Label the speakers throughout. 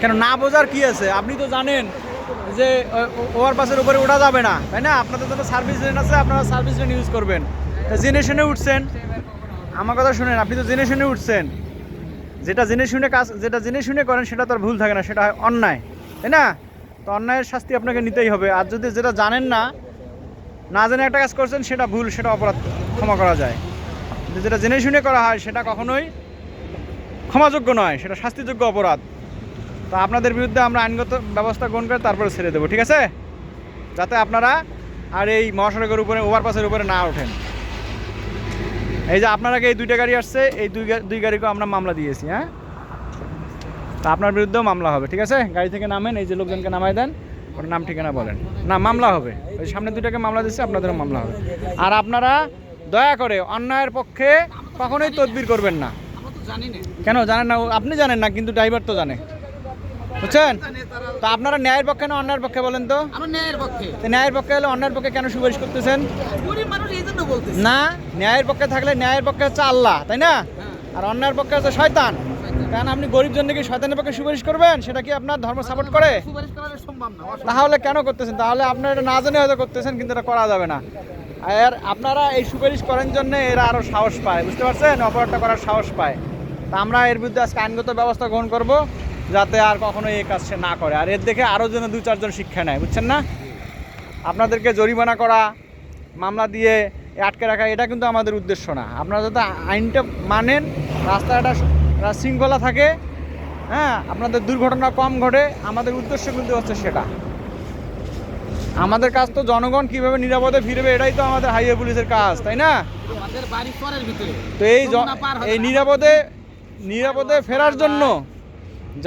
Speaker 1: কেন না বোঝার কি আছে? আপনি তো জানেন যে ওভারপাসের উপরে ওঠা যাবে না, তাই না? আপনাদের জন্য সার্ভিস লেন আছে, আপনারা সার্ভিস লেন ইউজ করবেন। জেনে শুনে উঠছেন? আমার কথা শুনেন, আপনি তো জেনে শুনে উঠছেন। যেটা জেনে শুনে কাজ, যেটা জেনে শুনে করেন, সেটা তার ভুল থাকে না, সেটা হয় অন্যায়, তাই না? তো অন্যায়ের শাস্তি আপনাকে নিতেই হবে। আর যদি যেটা জানেন না না জেনে একটা কাজ করছেন, সেটা ভুল, সেটা অপরাধ ক্ষমা করা যায়। যেটা জেনে শুনে করা হয়, সেটা কখনোই ক্ষমাযোগ্য নয়, সেটা শাস্তিযোগ্য অপরাধ। তো আপনাদের বিরুদ্ধে আমরা আইনগত ব্যবস্থা গ্রহণ করে তারপরে ছেড়ে দেবো, ঠিক আছে? যাতে আপনারা আর এই মহাসড়কের উপরে, ওভারপাসের উপরে না ওঠেন। এই যে আপনার এই দুইটা গাড়ি আসছে, এই দুই দুই গাড়িকেও আমরা মামলা দিয়েছি হ্যাঁ? তা আপনার বিরুদ্ধেও মামলা হবে, ঠিক আছে? গাড়ি থেকে নামেন, এই যে লোকজনকে নামাই দেন, ওর নাম ঠিকানা বলেন। না, মামলা হবে। ওই সামনে দুইটাকে মামলা দিচ্ছে, আপনাদেরও মামলা হবে। আর আপনারা দয়া করে অন্যায়ের পক্ষে কখনোই তদবির করবেন না। কেন জানেন না? আপনি জানেন না কিন্তু ড্রাইভার তো জানে। বুঝছেন? তো আপনারা ন্যায়ের পক্ষে না অন্যায়ের পক্ষে বলেন তো?
Speaker 2: ন্যায়ের পক্ষে।
Speaker 1: ন্যায়ের পক্ষে হলে অন্যায়ের পক্ষে কেন সুপারিশ করতেছেন? না ন্যায়ের পক্ষে থাকলে ন্যায়ের পক্ষে হচ্ছে আল্লাহ তাই না? আর অন্যায়ের পক্ষে হচ্ছে শয়তান। কারণ আপনি গরিব জন্য কি শয়তানের পক্ষে সুপারিশ করবেন সেটা কি আপনার ধর্ম সাপোর্ট করে?
Speaker 2: সুপারিশ করা সম্ভব না অসম্ভব।
Speaker 1: তাহলে কেন করতেছেন? তাহলে আপনারা এটা না জেনে হয়তো করতেছেন কিন্তু এটা করা যাবে না। আর আপনারা এই সুপারিশ করার জন্য এরা আরও সাহস পায় বুঝতে পারছেন? অপরাধটা করার সাহস পায়। তা আমরা এর বিরুদ্ধে আজকে আইনগত ব্যবস্থা গ্রহণ করব যাতে আর কখনো এই কাজ সে না করে। আর এর দেখে আরও যেন দু চারজন শিক্ষা নেয় বুঝছেন না? আপনাদেরকে জরিমানা করা মামলা দিয়ে আটকে রাখা এটা কিন্তু আমাদের উদ্দেশ্য না। আপনারা যাতে আইনটা মানেন রাস্তাটা শৃঙ্খলা থাকে হ্যাঁ আপনাদের দুর্ঘটনা কম ঘটে আমাদের উদ্দেশ্য কিন্তু হচ্ছে সেটা। আমাদের কাজ তো জনগণ কীভাবে নিরাপদে ফিরবে এটাই তো আমাদের হাইওয়ে পুলিশের কাজ তাই না? তো এই এই নিরাপদে নিরাপদে ফেরার জন্য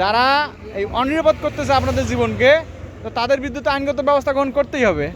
Speaker 1: যারা এই অনিরাপদ করতেছে আপনাদের জীবনকে, তো তাদের বিদ্যুৎ আইনগত ব্যবস্থা গ্রহণ করতেই হবে।